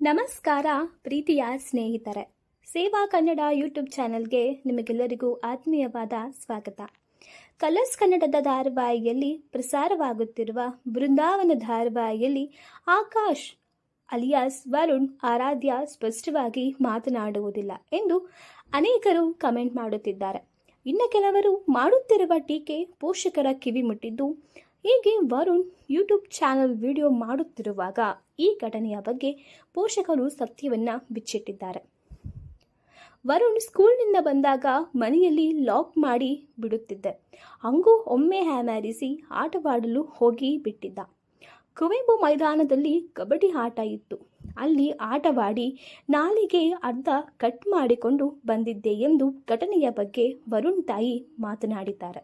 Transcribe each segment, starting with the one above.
ನಮಸ್ಕಾರ, ಪ್ರೀತಿಯ ಸ್ನೇಹಿತರೆ. ಸೇವಾ ಕನ್ನಡ ಯೂಟ್ಯೂಬ್ ಚಾನೆಲ್ಗೆ ನಿಮಗೆಲ್ಲರಿಗೂ ಆತ್ಮೀಯವಾದ ಸ್ವಾಗತ. ಕಲರ್ಸ್ ಕನ್ನಡದ ಧಾರಾವಾಹಿಯಲ್ಲಿ ಪ್ರಸಾರವಾಗುತ್ತಿರುವ ಬೃಂದಾವನ ಧಾರಾವಾಹಿಯಲ್ಲಿ ಆಕಾಶ್ ಅಲಿಯಾಸ್ ವರುಣ್ ಆರಾಧ್ಯ ಸ್ಪಷ್ಟವಾಗಿ ಮಾತನಾಡುವುದಿಲ್ಲ ಎಂದು ಅನೇಕರು ಕಮೆಂಟ್ ಮಾಡುತ್ತಿದ್ದಾರೆ. ಇನ್ನು ಕೆಲವರು ಮಾಡುತ್ತಿರುವ ಟೀಕೆ ಪೋಷಕರ ಕಿವಿ ಮುಟ್ಟಿದ್ದು ಹೀಗೆ ವರುಣ್ ಯೂಟ್ಯೂಬ್ ಚಾನಲ್ ವಿಡಿಯೋ ಮಾಡುತ್ತಿರುವಾಗ ಈ ಘಟನೆಯ ಬಗ್ಗೆ ಪೋಷಕರು ಸತ್ಯವನ್ನ ಬಿಚ್ಚಿಟ್ಟಿದ್ದಾರೆ. ವರುಣ್ ಸ್ಕೂಲ್ನಿಂದ ಬಂದಾಗ ಮನೆಯಲ್ಲಿ ಲಾಕ್ ಮಾಡಿ ಬಿಡುತ್ತಿದ್ದೆ. ಹಂಗೂ ಒಮ್ಮೆ ಹ್ಯಾಮಾರಿಸಿ ಆಟವಾಡಲು ಹೋಗಿ ಬಿಟ್ಟಿದ್ದ. ಕುವೆಂಪು ಮೈದಾನದಲ್ಲಿ ಕಬಡ್ಡಿ ಆಟ ಇತ್ತು. ಅಲ್ಲಿ ಆಟವಾಡಿ ನಾಲಿಗೆ ಅರ್ಧ ಕಟ್ ಮಾಡಿಕೊಂಡು ಬಂದಿದ್ದೆ ಎಂದು ಘಟನೆಯ ಬಗ್ಗೆ ವರುಣ್ ತಾಯಿ ಮಾತನಾಡಿದ್ದಾರೆ.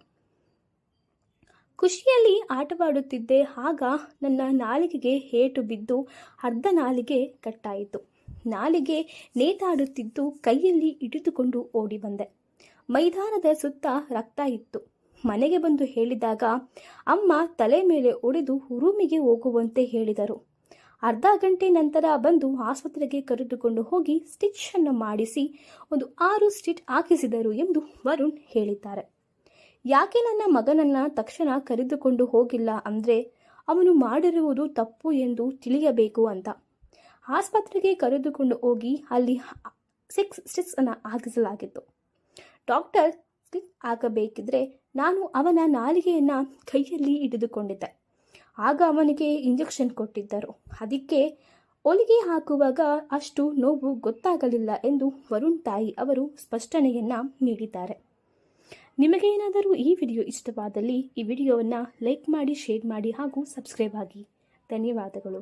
ಖುಷಿಯಲ್ಲಿ ಆಟವಾಡುತ್ತಿದ್ದೆ. ಆಗ ನನ್ನ ನಾಲಿಗೆಗೆ ಏಟು ಬಿದ್ದು ಅರ್ಧ ನಾಲಿಗೆ ಕಟ್ಟಾಯಿತು. ನಾಲಿಗೆ ನೇತಾಡುತ್ತಿದ್ದು ಕೈಯಲ್ಲಿ ಹಿಡಿದುಕೊಂಡು ಓಡಿ ಬಂದೆ. ಮೈದಾನದ ಸುತ್ತ ರಕ್ತ ಇತ್ತು. ಮನೆಗೆ ಬಂದು ಹೇಳಿದಾಗ, ಅಮ್ಮ ತಲೆ ಮೇಲೆ ಒಡೆದು ರೂಮಿಗೆ ಹೋಗುವಂತೆ ಹೇಳಿದರು. ಅರ್ಧ ಗಂಟೆ ನಂತರ ಬಂದು ಆಸ್ಪತ್ರೆಗೆ ಕರೆದುಕೊಂಡು ಹೋಗಿ ಸ್ಟಿಚ್ ಅನ್ನು ಮಾಡಿಸಿ, ಒಂದು ಆರು ಸ್ಟಿಚ್ ಹಾಕಿಸಿದರು ಎಂದು ವರುಣ್ ಹೇಳಿದ್ದಾರೆ. ಯಾಕೆ ನನ್ನ ಮಗನನ್ನ ತಕ್ಷಣ ಕರೆದುಕೊಂಡು ಹೋಗಿಲ್ಲ ಅಂದರೆ ಅವನು ಮಾಡಿರುವುದು ತಪ್ಪು ಎಂದು ತಿಳಿಯಬೇಕು ಅಂತ. ಆಸ್ಪತ್ರೆಗೆ ಕರೆದುಕೊಂಡು ಹೋಗಿ ಅಲ್ಲಿ ಸಿಕ್ಸ್ ಸ್ಟಿಕ್ಸ್ ಅನ್ನು ಹಾಕಿಸಲಾಗಿತ್ತು. ಡಾಕ್ಟರ್ ಸ್ಟಿಕ್ ಹಾಕಬೇಕಿದ್ರೆ ನಾನು ಅವನ ನಾಲಿಗೆಯನ್ನು ಕೈಯಲ್ಲಿ ಹಿಡಿದುಕೊಂಡಿದ್ದೆ. ಆಗ ಅವನಿಗೆ ಇಂಜೆಕ್ಷನ್ ಕೊಟ್ಟಿದ್ದರು. ಅದಕ್ಕೆ ಹೊಲಿಗೆ ಹಾಕುವಾಗ ಅಷ್ಟು ನೋವು ಗೊತ್ತಾಗಲಿಲ್ಲ ಎಂದು ವರುಣ್ ತಾಯಿ ಅವರು ಸ್ಪಷ್ಟನೆಯನ್ನ ನೀಡಿದ್ದಾರೆ. ನಿಮಗೆ ಏನಾದರೂ ಈ ವಿಡಿಯೋ ಇಷ್ಟವಾದಲ್ಲಿ ಈ ವಿಡಿಯೋವನ್ನು ಲೈಕ್ ಮಾಡಿ, ಶೇರ್ ಮಾಡಿ ಹಾಗೂ ಸಬ್ಸ್ಕ್ರೈಬ್ ಆಗಿ. ಧನ್ಯವಾದಗಳು.